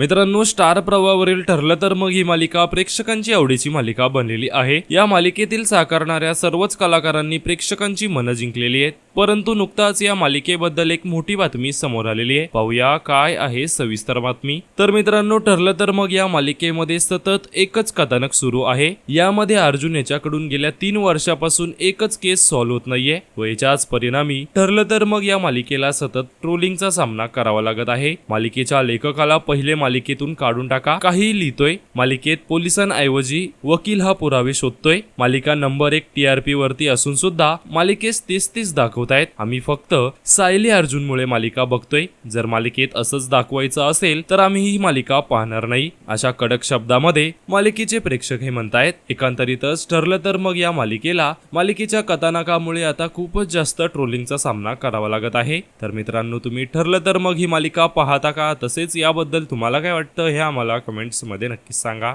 मित्रांनो स्टार प्रवावरील ठरलं तर मग ही मालिका प्रेक्षकांची आवडीची मालिका बनलेली आहे. या मालिकेतील साकारणाऱ्या सर्वच कलाकारांनी प्रेक्षकांची मनं जिंकलेली आहेत. परंतु नुकताच या मालिकेबद्दल एक मोठी बातमी समोर आलेली आहे. पाहूया काय आहे सविस्तर बातमी. तर मित्रांनो ठरलं तर मग या मालिकेमध्ये सतत एकच कथानक सुरू आहे. यामध्ये अर्जुन याच्याकडून गेल्या तीन वर्षापासून एकच केस सॉल्व्ह होत नाहीये व याच्याच परिणामी ठरलं तर मग या मालिकेला सतत ट्रोलिंगचा सामना करावा लागत आहे. मालिकेच्या लेखकाला पहिले मालिकेतून काढून टाका. काही लिहितोय. मालिकेत पोलिसांऐवजी वकील हा पुरावे शोधतोय. मालिका नंबर एक टीआरपी वरती असून सुद्धा मालिकेस तीस तीस दाखवत आहेत. आम्ही फक्त सायली अर्जुनमुळे मालिका बघतोय. जर मालिकेत असंच दाखवायचं असेल तर आम्ही ही मालिका पाहणार नाही. अशा कडक शब्दामध्ये मालिकेचे प्रेक्षक हे म्हणतायत एकांतरितच ठरलं तर मग या मालिकेला मालिकेच्या कथानकामुळे आता खूपच जास्त ट्रोलिंगचा सामना करावा लागत आहे. तर मित्रांनो तुम्ही ठरलं तर मग ही मालिका पाहता का? तसेच याबद्दल तुम्हाला काय वाटतं हे आम्हाला कमेंट्समध्ये नक्कीच सांगा.